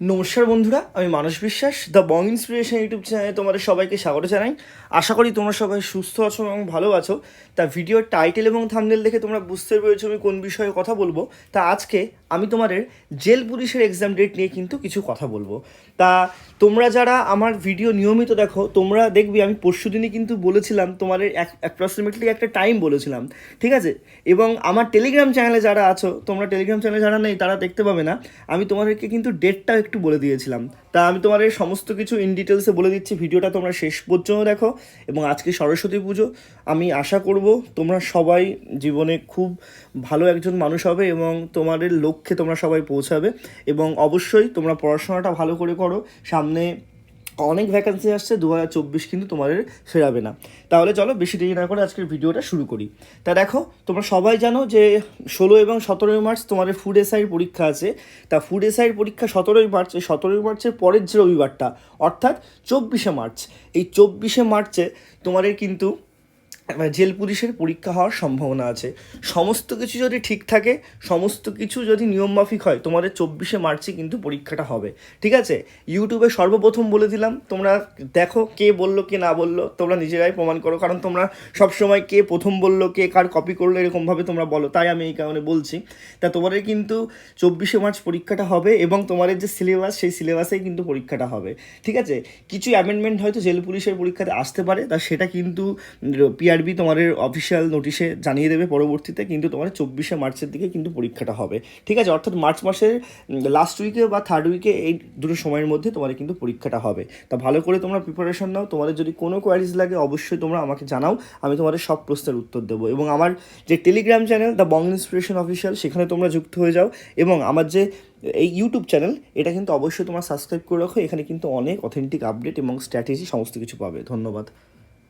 নমস্কার বন্ধুরা, আমি মানস বিশ্বাস দ্য বং ইন্সপিরেশন ইউটিউব চ্যানেলে তোমাদের সবাইকে স্বাগত জানাই। আশা করি তোমরা সবাই সুস্থ আছো এবং ভালো আছো। তা ভিডিওর টাইটেল এবং থামনেল দেখে তোমরা বুঝতে পেরেছ আমি কোন বিষয়ে কথা বলব। তা আজকে আমি তোমাদের জেল পুলিশের এক্সাম ডেট নিয়ে কিন্তু কিছু কথা বলব। তা তোমরা যারা আমার ভিডিও নিয়মিত দেখো, তোমরা দেখবি আমি পরশু দিনই কিন্তু বলেছিলাম, তোমাদের অ্যাপ্রক্সিমেটলি একটা টাইম বলেছিলাম, ঠিক আছে? এবং আমার টেলিগ্রাম চ্যানেলে যারা আছো, তোমরা টেলিগ্রাম চ্যানেলে যারা নেই, তারা দেখতে পাবে না। আমি তোমাদেরকে কিন্তু ডেটটা একটু বলে দিয়েছিলাম। তা আমি তোমার এই সমস্ত কিছু ইন ডিটেলসে বলে দিচ্ছি, ভিডিওটা তোমরা শেষ পর্যন্ত দেখো এবং আজকে সরস্বতী পুজো। আমি আশা করব তোমরা সবাই জীবনে খুব ভালো একজন মানুষ হবে এবং তোমাদের লক্ষ্যে তোমরা সবাই পৌঁছাবে এবং অবশ্যই তোমরা পড়াশোনাটা ভালো করে করো। সামনে অনেক ভ্যাকান্সি আসছে দু হাজার চব্বিশ কিন্তু তোমাদের ফেরাবে না। তাহলে চলো বেশি দেরি না করে আজকের ভিডিওটা শুরু করি। তা দেখো, তোমরা সবাই জানো যে ষোলো এবং সতেরোই মার্চ তোমাদের ফুড এসআইয়ের পরীক্ষা আছে। তা ফুড এসআইয়ের পরীক্ষা সতেরোই মার্চ, এই সতেরোই মার্চের পরের যে রবিবারটা, অর্থাৎ চব্বিশে মার্চ, এই চব্বিশে মার্চে তোমাদের কিন্তু জেল পুলিশের পরীক্ষা হওয়ার সম্ভাবনা আছে। সমস্ত কিছু যদি ঠিক থাকে, সমস্ত কিছু যদি নিয়মমাফিক হয়, তোমাদের চব্বিশে মার্চে কিন্তু পরীক্ষাটা হবে। ঠিক আছে? ইউটিউবে সর্বপ্রথম বলে দিলাম, তোমরা দেখো কে বলল, কে না বলল, তোমরা নিজেরাই প্রমাণ করো। কারণ তোমরা সবসময় কে প্রথম বলল, কে কার কপি করল, এরকমভাবে তোমরা বলো। তাই আমি এই কারণে বলছি। তা তোমাদের কিন্তু চব্বিশে মার্চ পরীক্ষাটা হবে এবং তোমাদের যে সিলেবাস সেই সিলেবাসেই কিন্তু পরীক্ষাটা হবে। ঠিক আছে? কিছু অ্যামেন্ডমেন্ট হয়তো জেল পুলিশের পরীক্ষাতে আসতে পারে, তা সেটা কিন্তু পিআরবি তোমাদের অফিসিয়াল নোটিশে জানিয়ে দেবে পরবর্তীতে, কিন্তু তোমার চব্বিশে মার্চের দিকে কিন্তু পরীক্ষাটা হবে। ঠিক আছে? অর্থাৎ মার্চ মাসের লাস্ট উইকে বা থার্ড উইকে এই দুটো সময়ের মধ্যে তোমাদের কিন্তু পরীক্ষাটা হবে। তা ভালো করে তোমরা প্রিপারেশন নাও। তোমাদের যদি কোনো কোয়ারিজ লাগে, অবশ্যই তোমরা আমাকে জানাও। আমি তোমাদের সব প্রশ্নের উত্তর দেবো। এবং আমার যে Telegram channel the Bong inspiration official সেখানে তোমরা যুক্ত হয়ে যাও। এবং আমার যে, এই ইউটিউব চ্যানেল এটা কিন্তু অবশ্যই তোমরা সাবস্ক্রাইব করে রাখো। এখানে কিন্তু অনেক অথেন্টিক আপডেট এবং স্ট্র্যাটেজি সমস্ত কিছু পাবে। ধন্যবাদ।